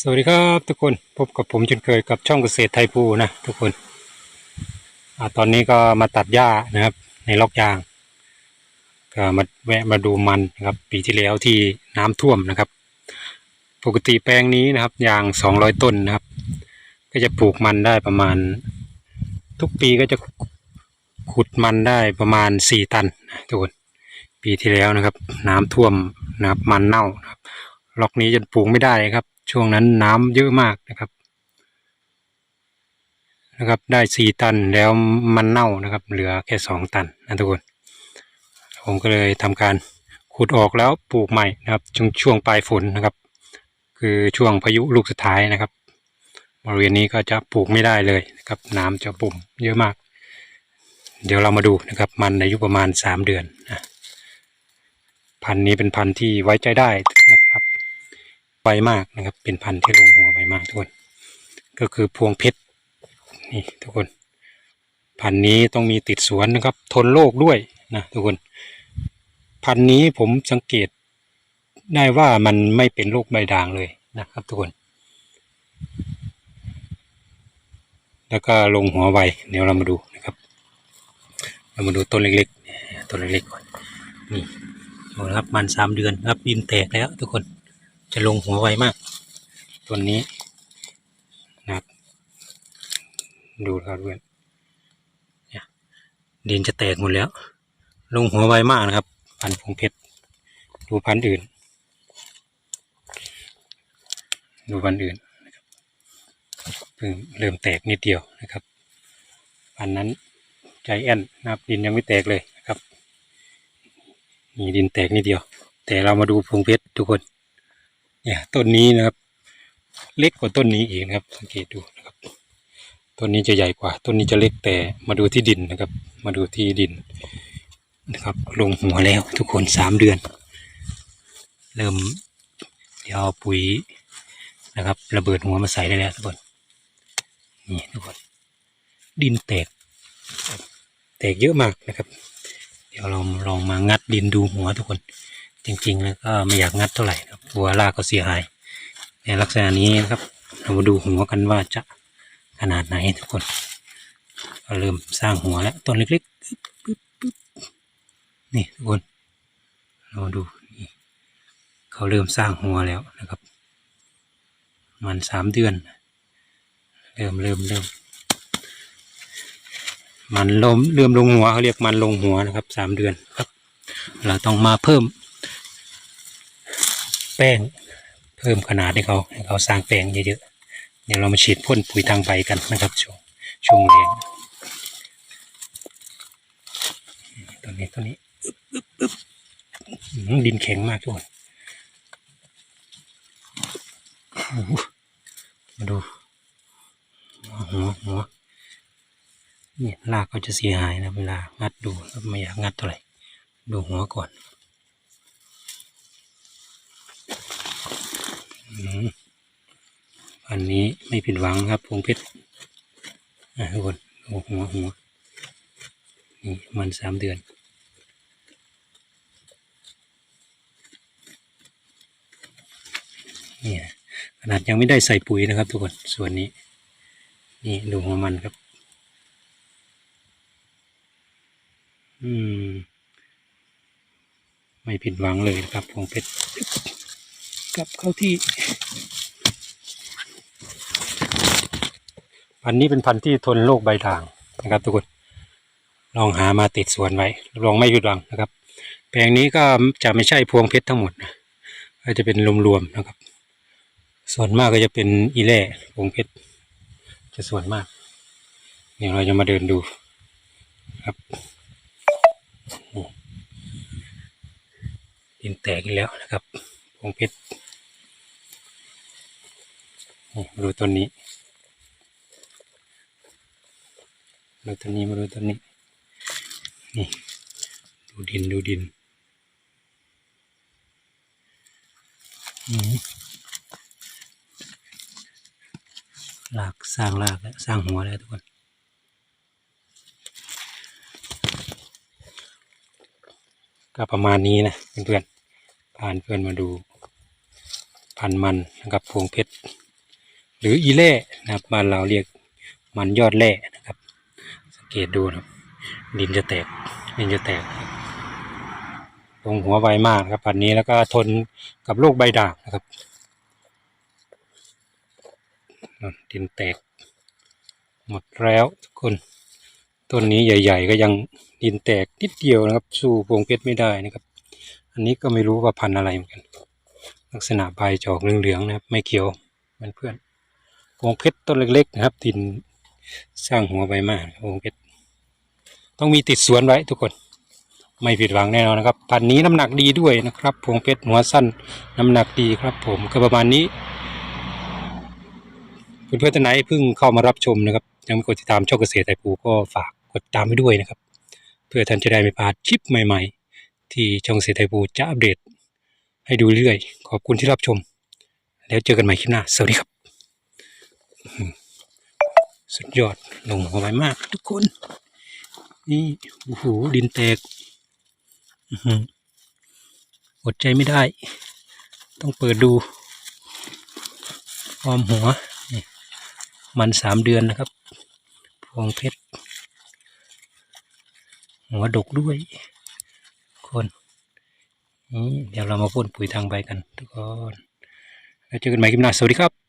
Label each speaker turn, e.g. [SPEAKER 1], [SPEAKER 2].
[SPEAKER 1] สวัสดีครับทุกคนพบกับผมจนเคยกับช่องเกษตรไทยภูนะทุกคนอตอนนี้ก็มาตัดหญ้านะครับ ในล็อกยาง ก็มาแวะมาดูมันนะครับ ปีที่แล้วที่น้ำท่วมนะครับ ปกติแปลงนี้นะครับ ยางสองร้อยต้นนะครับ ก็จะปลูกมันได้ประมาณ ทุกปีก็จะขุดมันได้ประมาณสี่ตันนะทุกคนปีที่แล้วนะครับ น้ำท่วมนะครับมันเน่านะครับล็อกนี้จะปลูกไม่ได้ครับ ช่วงนั้นน้ำเยอะมากนะครับ นะครับ ได้สี่ตันแล้วมันเน่านะครับ เหลือแค่สองตันนะทุกคน ผมก็เลยทำการขุดออกแล้วปลูกใหม่นะครับช่วงช่วงปลายฝนนะครับ คือช่วงพายุลูกสุดท้ายนะครับบริเวณนี้ก็จะปลูกไม่ได้เลยนะครับ น้ำจะปุ่มเยอะมาก เดี๋ยวเรามาดูนะครับ มันอายุประมาณสามเดือนนะพันธุ์นี้เป็นพันธุ์ที่ไว้ใจได้นะ ไวมากนะครับ เป็นพันธุ์ที่ลงหัวไวมากทุกคน ก็คือพวงเพชรนี่ทุกคน พันธุ์นี้ต้องมีติดสวนนะครับ ทนโรคด้วยนะทุกคน พันธุ์นี้ผมสังเกตได้ว่ามันไม่เป็นโรคใบด่างเลยนะครับ ทุกคน แล้วก็ลงหัวไวเดี๋ยวเรามาดูนะครับ เรามาดูต้นเล็กๆต้นเล็กๆก่อนนี่ดูครับมันสามเดือนครับดินแตกแล้วทุกคน จะลงหัวไวมากต้นนี้นะครับดูครับเพื่อนดินจะแตกหมดแล้ว ลงหัวไวมากนะครับ พันธุ์พงเพชรดูพันธุ์อื่น ดูพันธุ์อื่นนะครับเพิ่งเริ่มแตกนิดเดียวนะครับ พันธุ์นั้นใจแอนนะครับดินยังไม่แตกเลยนะครับนี่ดินแตกนิดเดียว แต่เรามาดูพงเพชรทุกคน เนี่ยต้นนี้นะครับ เล็กกว่าต้นนี้อีกนะครับ สังเกตดูนะครับต้นนี้จะใหญ่กว่า ต้นนี้จะเล็กแต่มาดูที่ดินนะครับ มาดูที่ดินนะครับ ลงหัวแล้วทุกคนสามเดือน เริ่มเดี๋ยวเอปุ๋ยนะครับ ระเบิดหัวมาใส่ได้แล้วทุกคนนี่ทุกคน ดินแตก แตกเยอะมากนะครับ เดี๋ยวเราลองมางัดดินดูหัวทุกคน จริงๆแล้วก็ไม่อยากงัดเท่าไหร่ หัวรากก็เสียหายในลักษณะนี้นะครับ เรามาดูหัวกันว่าจะขนาดไหนทุกคนเราเริ่มสร้างหัวแล้วต้นเล็กๆนี่ทุกคนเรามาดูนี่เขาเริ่มสร้างหัวแล้วนะครับมันสามเดือน เริ่มเริ่มเริ่มมันลมเริ่มลงหัวเขาเรียกมันลงหัวนะครับสามเดือนครับ เราต้องมาเพิ่ม แป้งเพิ่มขนาดให้เขาให้เขาสร้างแป้งเยอะๆเดี๋ยวเรามาฉีดพ่นปุ๋ยทางใบกันนะครับช่วงช่วงแรงตัวนี้ตัวนี้ดินแข็งมากทุกคนมาดูหัวหัวเนี่ยรากก็จะเสียหายนะเวลางัดดูไม่อยากงัดเท่าไหร่ดูหัวก่อน อันนี้ไม่ผิดหวังครับพวงเพชรอะทุกคนดูหัวหัวนี่มันสามเดือนเนี่ยขนาดยังไม่ได้ใส่ปุ๋ยนะครับทุกคนส่วนนี้ นี่ดูหัวมันครับ อืม ไม่ผิดหวังเลยนะครับพวงเพชร กลับเข้าที่ พันนี้เป็นพันที่ทนโรคใบด่างนะครับทุกคนลองหามาติดสวนไว้รับรองไม่ผิดหวังนะครับ แปลงนี้ก็จะไม่ใช่พวงเพชรทั้งหมดนะก็จะเป็นรวมๆนะครับ ส่วนมากก็จะเป็นอีแร่พวงเพชรจะส่วนมาก เดี๋ยวเราจะมาเดินดูครับดินแตกอีกแล้วนะครับพวงเพชร ดูต้นนี้ดูต้นนี้มาดูต้นนี้นี่ดูดินดูดินนี่รากสร้างรากแล้วสร้างหัวแล้วทุกคนก็ประมาณนี้นะเพื่อนๆพานเพื่อนมาดูพันมันนะครับพวงเพชร หรืออีแร่นะครับบ้านเราเรียกมันยอดแร่นะครับ สังเกตดูนะครับดินจะแตกดินจะแตกนะครับลงหัวไวมากนะครับพันธุ์นี้แล้วก็ทนกับโรคใบด่างนะครับดินแตก หมดแล้วทุกคนต้นนี้ใหญ่ ๆ ก็ยังดินแตกนิดเดียวนะครับ สู้พวงเพชรไม่ได้นะครับ อันนี้ก็ไม่รู้ว่าพันธุ์อะไรเหมือนกัน ลักษณะใบจอกเหลืองๆนะครับ ไม่เขียวมือนเพื่อน วงเพชรต้นเล็ก ๆ นะครับดินสร้างหัวใบมากพวงเพชรต้องมีติดสวนไว้ทุกคน ไม่ผิดหวังแน่นอนนะครับพันนี้น้ำหนักดีด้วยนะครับพวงเพชรหัวสั้นน้ำหนักดีครับ ผมก็ประมาณนี้เพื่อนๆท่านไหนเพิ่งเข้ามารับชมนะครับ ยังไม่กดติดตามช่องเกษตรไทยภูก็ฝากกดตามไว้ด้วยนะครับ เพื่อท่านจะได้ไม่พลาดคลิปใหม่ ๆ ที่ช่องเกษตรไทยภูจะอัปเดตให้ดูเรื่อย ขอบคุณที่รับชม แล้วเจอกันใหม่คลิปหน้า สวัสดีครับ สุดยอดลงหัวไวมาก ทุกคน นี่โอ้โหดินแตกอดใจไม่ได้ ต้องเปิดดูออมหัว มันสามเดือนนะครับ พวงเพชร หัวดกด้วย คนเดี๋ยวเรามาพ่นปุ๋ยทางใบกัน ทุกคน แล้วเจอกันใหม่คลิปหน้าสวัสดีครับ